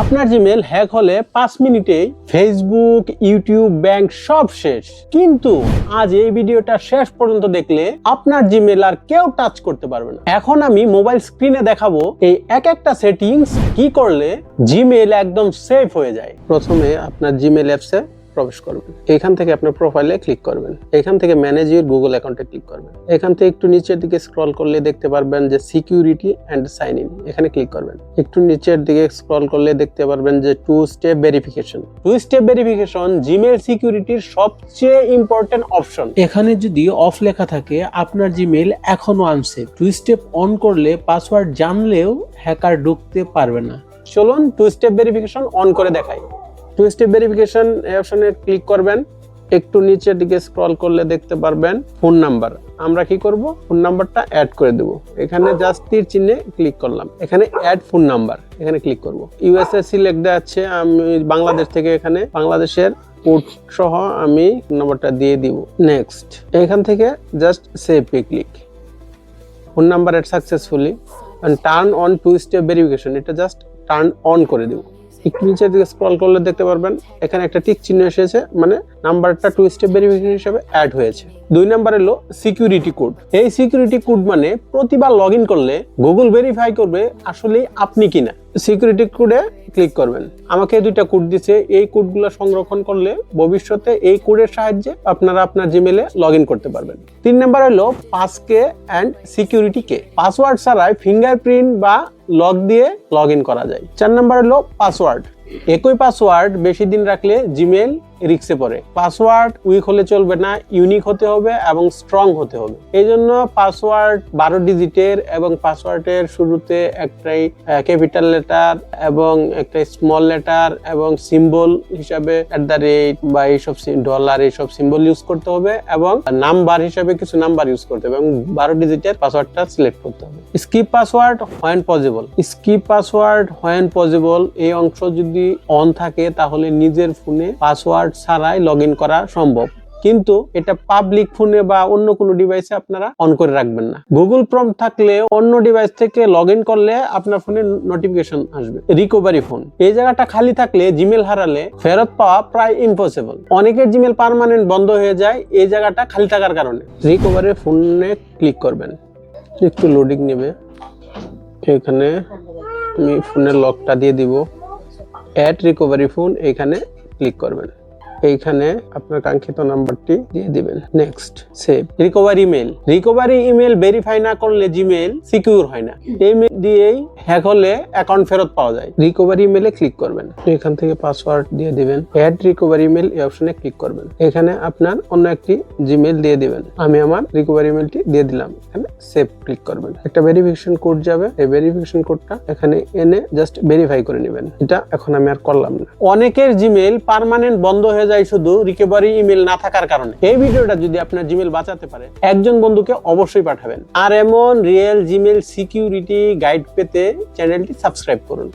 আপনার Gmail hack হলে পাঁচ মিনিটেই ফেসবুক ইউটিউব ব্যাংক সব শেষ। কিন্তু আজ এই ভিডিওটা শেষ পর্যন্ত দেখলে আপনার জিমেল আর কেউ টাচ করতে পারবে না। এখন আমি মোবাইল স্ক্রিনে দেখাবো এই এক একটা সেটিংস কি করলে জিমেল একদম সেফ হয়ে যায়। প্রথমে আপনার জিমেল অ্যাপসে প্রবেশ করবেন। এখান থেকে আপনার প্রোফাইলে ক্লিক করবেন। এখান থেকে ম্যানেজ ইউর গুগল অ্যাকাউন্টে ক্লিক করবেন। এখান থেকে একটু নিচের দিকে স্ক্রল করলে দেখতে পারবেন যে সিকিউরিটি অ্যান্ড সাইন ইন এখানে ক্লিক করবেন। একটু নিচের দিকে স্ক্রল করলে দেখতে পারবেন যে two step verification two step verification Gmail সিকিউরিটির সবচেয়ে ইম্পর্টেন্ট অপশন এখানে যদি অফ লেখা থাকে আপনার জিমেল এখনও আনসেফ টু স্টেপ অন করলে পাসওয়ার্ড জানলেও হ্যাকার ঢুকতে পারবে না। চলুন টু স্টেপ ভেরিফিকেশন অন করে দেখাই। টু স্টেপ ভেরিফিকেশন অপশনে ক্লিক করবেন। একটু নিচের দিকে স্ক্রল করলে দেখতে পারবেন ফোন নাম্বার আমরা কি করব? ফোন নাম্বারটা অ্যাড করে দেব। এখানে জাস্ট তীর চিহ্নে ক্লিক করলাম। এখানে অ্যাড ফোন নাম্বার এখানে ক্লিক করব। ইউএসএ সিলেক্ট দেওয়া আছে। আমি বাংলাদেশ থেকে এখানে বাংলাদেশের কোড সহ আমি নাম্বারটা দিয়ে দিব। নেক্সট এখান থেকে just save pay click phone number add successfully turn on two step verification এটা জাস্ট টার্ন অন করে দেব। একটু নিচের দিকে স্ক্রল করলে দেখতে পারবেন, এখানে একটা টিক চিহ্ন এসেছে মানে নাম্বারটা টু স্টেপ ভেরিফিকেশন হিসেবে অ্যাড হয়েছে। দুই নাম্বার এলো সিকিউরিটি কোড এই সিকিউরিটি কোড মানে প্রতিবার লগ করলে গুগল ভেরিফাই করবে আসলে আপনি কিনা। সিকিউরিটি কোডে ক্লিক করবেন। আমাকে দুইটা কোড দিছে, এই কোডগুলো সংরক্ষণ করলে ভবিষ্যতে এই কোডের সাহায্যে আপনারা আপনার জিমেলে লগ করতে পারবেন। তিন নাম্বার হলো pass key and security key. Password ছাড়াই ফিঙ্গারপ্রিন্ট বা লক দিয়ে লগ করা যায়। চার নাম্বার হলো পাসওয়ার্ড একই পাসওয়ার্ড বেশি দিন রাখলে জিমেল রিক্সে পড়ে। পাসওয়ার্ড উইক হলে চলবে না ইউনিক হতে হবে এবং স্ট্রং হতে হবে। এই জন্য পাসওয়ার্ড বারো ডিজিটের এবং পাসওয়ার্ডের শুরুতে একটাই ক্যাপিটাল লেটার এবং একটা স্মল লেটার এবং সিম্বল হিসাবে অ্যাট দ্য রেট বা এইসব ডলার এইসব সিম্বল ইউজ করতে হবে এবং নাম্বার হিসাবে কিছু নাম্বার ইউজ করতে হবে এবং বারো ডিজিটের পাসওয়ার্ডটা সিলেক্ট করতে হবে। Skip password when possible skip password when possible এই অংশ যদি অন থাকে তাহলে নিজের ফোনে পাসওয়ার্ড ছাড়াই লগ করা সম্ভব। কিন্তু এটা পাবলিক ফোনে বা অন্য কোনো ডিভাইসে আপনারা অন করে রাখবেন না। গুগল প্রম থাকলে অন্য ডিভাইস থেকে লগ করলে আপনার ফোনে নোটিফিকেশন আসবে। রিকভারি ফোন এই জায়গাটা খালি থাকলে জিমেল হারালে ফেরত পাওয়া প্রায় ইম্পসিবল অনেকের জিমেল পার্মানেন্ট বন্ধ হয়ে যায়, এই জায়গাটা খালি থাকার কারণে। রিকভারি ফোনে ক্লিক করবেন। একটু লোডিং নেবে। এখানে আমি ফোনের লকটা দিয়ে দিব। অ্যাড রিকভারি ফোন এখানে ক্লিক করবেন। এইখানে আপনার কাঙ্ক্ষিত নাম্বারটি দিয়ে দিবেন। Next save recovery email recovery email verify না করলে জিমেল সিকিউর হয় না। এই মেল দিয়েই হ্যাক হলে অ্যাকাউন্ট ফেরত পাওয়া যায়। রিকভারি ইমেলে ক্লিক করবেন। এখান থেকে পাসওয়ার্ড দিয়ে দিবেন। অ্যাড রিকভারি ইমেল এই অপশনে ক্লিক করবেন। এখানে আপনার অন্য একটি জিমেল দিয়ে দিবেন। আমি আমার রিকভারি ইমেলটি দিয়ে দিলাম। এখানে সেভ ক্লিক করবেন। একটা ভেরিফিকেশন কোড যাবে। এই ভেরিফিকেশন কোডটা এখানে এনে জাস্ট ভেরিফাই করে নেবেন। এটা এখন আমি আর করলাম না। অনেকের জিমেল পার্মানেন্ট বন্ধ হয়ে যায় শুধু রিকভারি ইমেল না থাকার কারণে। এই ভিডিওটা যদি আপনার জিমেল বাঁচাতে পারে, একজন বন্ধুকে অবশ্যই পাঠাবেন। আর এমন রিয়েল জিমেল সিকিউরিটি গাইড পেতে চ্যানেলটি সাবস্ক্রাইব করুন।